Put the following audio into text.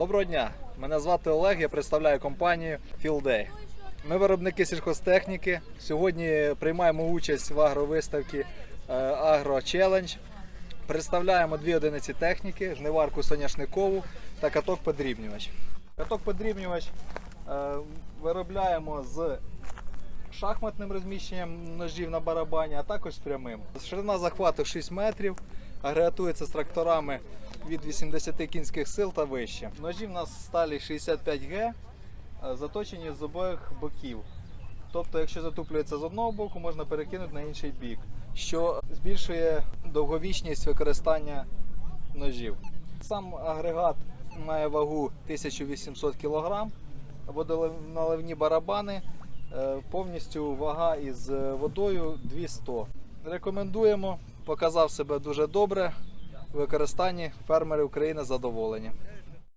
Доброго дня! Мене звати Олег, я представляю компанію FieldDay. Ми виробники сільхозтехніки. Сьогодні приймаємо участь в агровиставці Agro Представляємо дві одиниці техніки: жниварку соняшникову та каток подрібнювач. Каток подрібнювач е, виробляємо з шахматним розміщенням ножів на барабані, а також з прямим. Ширина захвату 6 метрів, агрегатується з тракторами від 80 кінських сил та вище. Ножі в нас сталі 65G, е, заточені з обох боків. Тобто, якщо затуплюється з одного боку, можна перекинути на інший бік, що збільшує довговічність використання ножів. Сам агрегат має вагу 1800 кг, водоналивні барабани, е, повністю вага із водою 200. Рекомендуємо, показав себе дуже добре. Використанні фермери України задоволені.